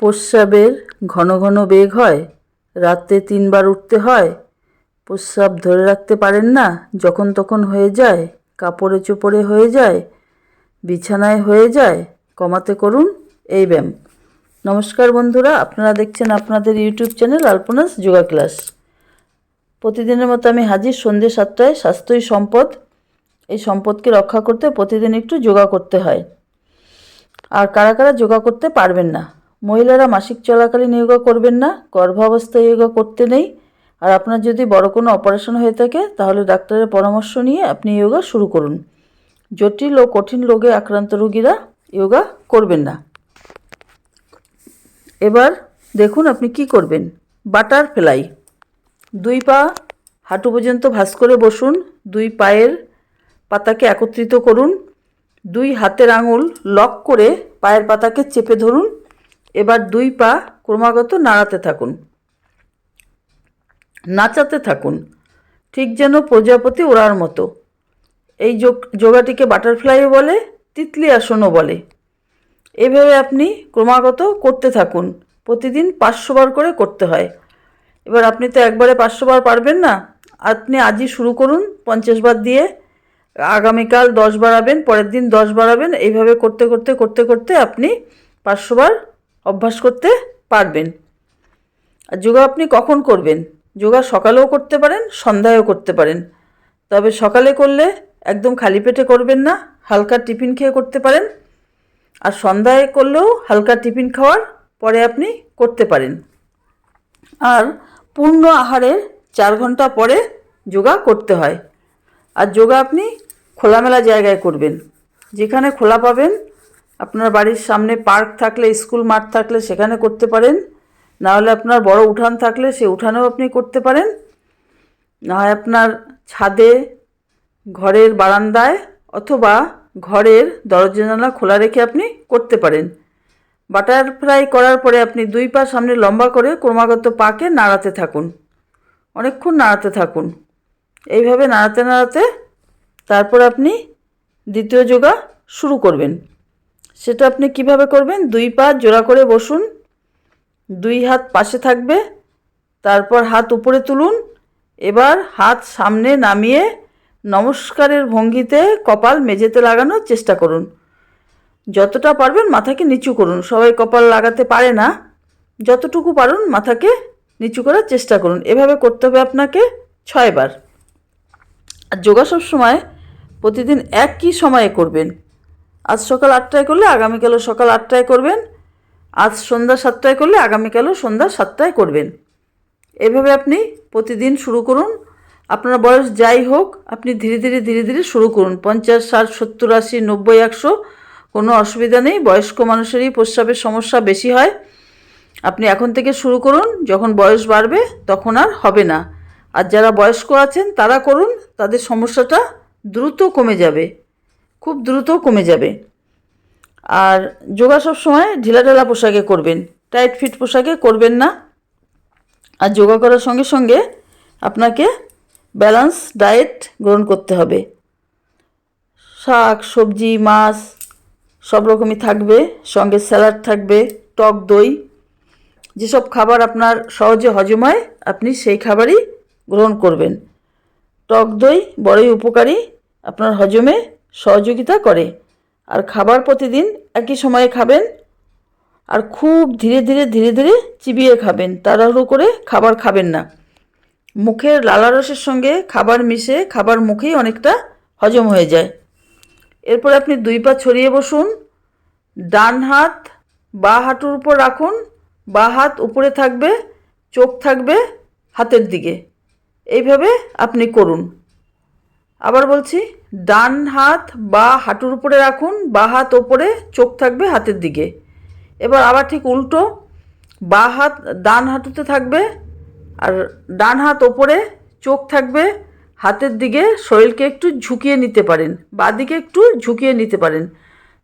প্রস্রাবের ঘন ঘন বেগ হয় রাতে তিনবার উঠতে হয়। প্রস্রাব ধরে রাখতে পারেন না, যখন তখন হয়ে যায়, কাপড়ে চোপড়ে হয়ে যায়, বিছানায় হয়ে যায়। কমাতে করুন, এই ব্যায়াম। নমস্কার বন্ধুরা, আপনারা দেখছেন আপনাদের YouTube channel Alpanas yoga class. প্রতিদিনের মতো আমি হাজির সন্ধ্যে সাতটায় স্বাস্থ্যই সম্পদ। এই সম্পদকে রক্ষা করতে প্রতিদিন একটু যোগা করতে হয়। আর কারা কারা যোগা করতে পারবেন না? মহিলারা মাসিক চলাকালীন যোগা করবেন না, গর্ভাবস্থায় যোগা করতে নেই। আর আপনার যদি বড় কোনো অপারেশন হয়ে থাকে, তাহলে ডাক্তারের পরামর্শ নিয়ে আপনি যোগা শুরু করুন। জটিল ও কঠিন রোগে আক্রান্ত রোগীরা যোগা করবেন না। এবার দেখুন আপনি কি করবেন। Butterfly. দুই পা হাঁটু পর্যন্ত ভাঁজ করে বসুন। দুই পায়ের পাতাকে একত্রিত করুন। দুই হাতের আঙুল লক করে পায়ের পাতাকে চেপে ধরুন। এবার দুই পা ক্রমাগত নাড়াতে থাকুন। নাচাতে থাকুন। ঠিক যেন প্রজাপতি ওড়ার মতো। এই যোগ, যোগাটিকে বাটারফ্লাইও বলে, তিতলি আসনও বলে। এভাবে আপনি ক্রমাগত করতে থাকুন। প্রতিদিন পাঁচশো বার করে করতে হয়। এবার আপনি তো একবারে পাঁচশো বার পারবেন না। আপনি আজই শুরু করুন, পঞ্চাশ বার দিয়ে। আগামীকাল দশ বাড়াবেন, পরের দিন দশ বাড়াবেন। এইভাবে করতে করতে করতে করতে আপনি পাঁচশো বার অভ্যাস করতে পারবেন। আর যোগা আপনি কখন করবেন? যোগা সকালেও করতে পারেন, সন্ধ্যায়ও করতে পারেন। তবে সকালে করলে একদম খালি পেটে করবেন না, হালকা টিফিন খেয়ে করতে পারেন। আর সন্ধ্যায় করলেও হালকা টিফিন খাওয়ার পরে আপনি করতে পারেন। আর পূর্ণ আহারের চার ঘণ্টা পরে যোগা করতে হয়। আর যোগা আপনি খোলামেলা জায়গায় করবেন। যেখানে খোলা পাবেন আপনার বাড়ির সামনে পার্ক থাকলে, স্কুল মাঠ থাকলে সেখানে করতে পারেন। না হলে আপনার বড় উঠান থাকলে সে উঠানেও আপনি করতে পারেন। না হয় আপনার ছাদে, ঘরের বারান্দায় অথবা ঘরের দরজা জানালা খোলা রেখে আপনি করতে পারেন। বাটারফ্লাই করার পরে আপনি দুই পা সামনে লম্বা করে ক্রমাগত পাকে নাড়াতে থাকুন। অনেকক্ষণ নাড়াতে থাকুন। এইভাবে নাড়াতে নাড়াতে তারপর আপনি দ্বিতীয় যোগা শুরু করবেন। সেটা আপনি কীভাবে করবেন? দুই পা জোড়া করে বসুন। দুই হাত পাশে থাকবে। তারপর হাত উপরে তুলুন। এবার হাত সামনে নামিয়ে নমস্কারের ভঙ্গিতে কপাল মেঝেতে লাগানোর চেষ্টা করুন। যতটা পারবেন মাথাকে নিচু করুন। সবাই কপাল লাগাতে পারে না। যতটুকু পারুন মাথাকে নিচু করার চেষ্টা করুন। এভাবে করতে হবে আপনাকে ছয়বার। আর যোগা সব সময় প্রতিদিন একই সময়ে করবেন। আজ সকাল আটটায় করলে আগামীকালও সকাল আটটায় করবেন। আজ সন্ধ্যা সাতটায় করলে আগামীকালও সন্ধ্যা সাতটায় করবেন। এভাবে আপনি প্রতিদিন শুরু করুন। আপনার বয়স যাই হোক, আপনি ধীরে ধীরে ধীরে ধীরে শুরু করুন। পঞ্চাশ, ষাট, সত্তর, আশি, নব্বই, একশো, কোনো অসুবিধা নেই। বয়স্ক মানুষেরই প্রস্রাবের সমস্যা বেশি হয়। আপনি এখন থেকে শুরু করুন। যখন বয়স বাড়বে তখন আর হবে না। আর যারা বয়স্ক আছেন তারা করুন। তাদের সমস্যাটা দ্রুত কমে যাবে। খুব দ্রুত কমে যাবে। আর যোগা সব সময় ঢিলাঢালা পোশাকে করবেন, টাইট ফিট পোশাকে করবেন না। আর যোগা করার সঙ্গে সঙ্গে আপনাকে ব্যালেন্স ডায়েট গ্রহণ করতে হবে। শাক, সবজি, মাছ সব রকমই থাকবে, সঙ্গে স্যালাড থাকবে, টক দই, যেসব খাবার আপনার সহজে হজম হয়, আপনি সেই খাবারই গ্রহণ করবেন। টক দই বড়ই উপকারী, আপনার হজমে সহযোগিতা করে। আর খাবার প্রতিদিন একই সময়ে খাবেন আর খুব ধীরে ধীরে ধীরে ধীরে চিবিয়ে খাবেন। তাড়াহুড়ো করে খাবার খাবেন না। মুখের লালারসের সঙ্গে খাবার মিশে খাবার মুখেই অনেকটা হজম হয়ে যায়। এরপর আপনি দুই পা ছড়িয়ে বসুন। ডান হাত বা হাঁটুর উপর রাখুন। বা হাত উপরে থাকবে, চোখ থাকবে হাতের দিকে। এইভাবে আপনি করুন। আবার বলছি, ডান হাত বা হাঁটুর উপরে রাখুন, বা হাত ওপরে, চোখ থাকবে হাতের দিকে। এবার আবার ঠিক উল্টো, বা হাত ডান হাঁটুতে থাকবে, আর ডান হাত ওপরে চোখ থাকবে হাতের দিকে, শরীরকে একটু ঝুঁকিয়ে নিতে পারেন, বা দিকে একটু ঝুঁকিয়ে নিতে পারেন।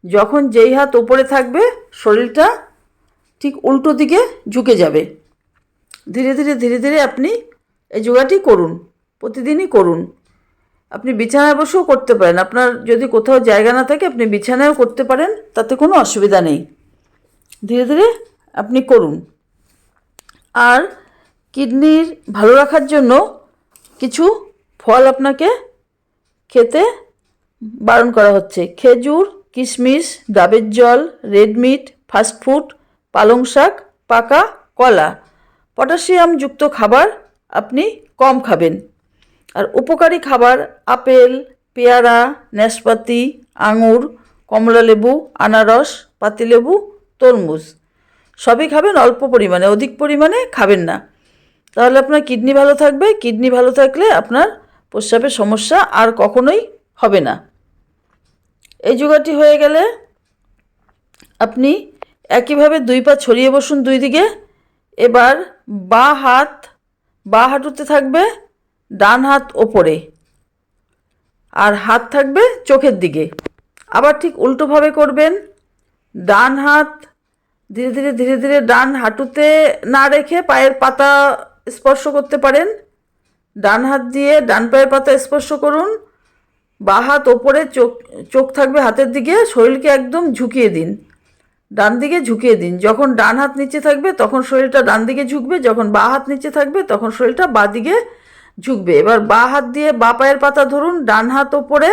যখন যেই হাত ওপরে থাকবে, শরীরটা ঠিক উল্টো দিকে ঝুঁকে যাবে। ধীরে ধীরে ধীরে ধীরে আপনি এই যোগাটি করুন, প্রতিদিনই করুন। আপনি বিছানায় বসেও করতে পারেন। আপনার যদি কোথাও জায়গা না থাকে, আপনি বিছানায়ও করতে পারেন, তাতে কোনো অসুবিধা নেই। ধীরে ধীরে আপনি করুন। আর কিডনির ভালো রাখার জন্য কিছু ফল আপনাকে খেতে বারণ করা হচ্ছে। খেজুর, কিশমিশ ডাবের জল, রেড মিট ফাস্টফুড পালং শাক, পাকা কলা, পটাশিয়ামযুক্ত খাবার আপনি কম খাবেন। আর উপকারী খাবার আপেল, পেয়ারা, নাশপাতি, আঙুর, কমলালেবু, আনারস, পাতিলেবু, তরমুজ। সবই খাবেন অল্প পরিমাণে, অধিক পরিমাণে খাবেন না। তাহলে আপনার কিডনি ভালো থাকবে, কিডনি ভালো থাকলে আপনার প্রস্রাবের সমস্যা আর কখনোই হবে না। এই যোগাটি হয়ে গেলে আপনি একইভাবে দুই পা ছড়িয়ে বসুন দুই দিকে, এবার বা হাত, বা হাঁটুতে থাকবে ডান হাত ওপরে। আর হাত থাকবে চোখের দিকে। আবার ঠিক উল্টোভাবে করবেন। ডান হাত ধীরে ধীরে ধীরে ধীরে ডান হাঁটুতে না রেখে পায়ের পাতা স্পর্শ করতে পারেন। ডান হাত দিয়ে ডান পায়ের পাতা স্পর্শ করুন। বা হাত ওপরে চোখ চোখ থাকবে হাতের দিকে। শরীরকে একদম ঝুঁকিয়ে দিন। ডান দিকে ঝুঁকিয়ে দিন। যখন ডান হাত নিচে থাকবে, তখন শরীরটা ডান দিকে ঝুঁকবে। যখন বা হাত নিচে থাকবে, তখন শরীরটা বা দিকে ঝুঁকবে। এবার বা হাত দিয়ে বা পায়ের পাতা ধরুন, ডান হাত ওপরে,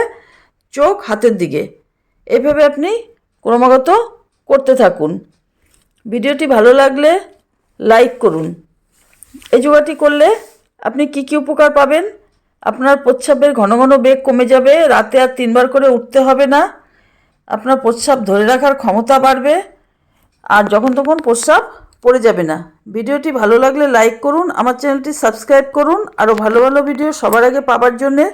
চোখ হাতের দিকে। এভাবে আপনি ক্রমাগত করতে থাকুন। ভিডিওটি ভালো লাগলে লাইক করুন। এই যোগাটি করলে আপনি কি কি উপকার পাবেন? আপনার প্রস্রাবের ঘন ঘন বেগ কমে যাবে, রাতে আর তিনবার করে উঠতে হবে না। আপনার প্রস্রাব ধরে রাখার ক্ষমতা বাড়বে। আর যখন তখন প্রস্রাব পড়ে যাবে না। ভিডিওটি ভালো লাগলে লাইক করুন, আমার চ্যানেলটি সাবস্ক্রাইব করুন, আরও ভালো ভালো ভিডিও সবার আগে পাবার জন্যে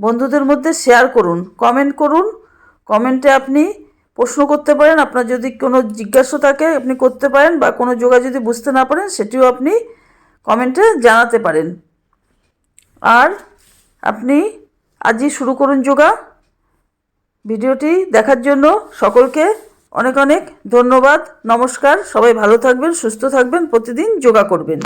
বন্ধুদের মধ্যে শেয়ার করুন কমেন্ট করুন। কমেন্টে আপনি প্রশ্ন করতে পারেন, আপনার যদি কোনো জিজ্ঞাসা থাকে আপনি করতে পারেন বা কোনো যোগা যদি বুঝতে না পারেন, সেটিও আপনি কমেন্টে জানাতে পারেন। আর আপনি আজই শুরু করুন যোগা। ভিডিওটি দেখার জন্য সকলকে অনেক অনেক ধন্যবাদ নমস্কার সবাই ভালো থাকবেন সুস্থ থাকবেন প্রতিদিন যোগা করবেন।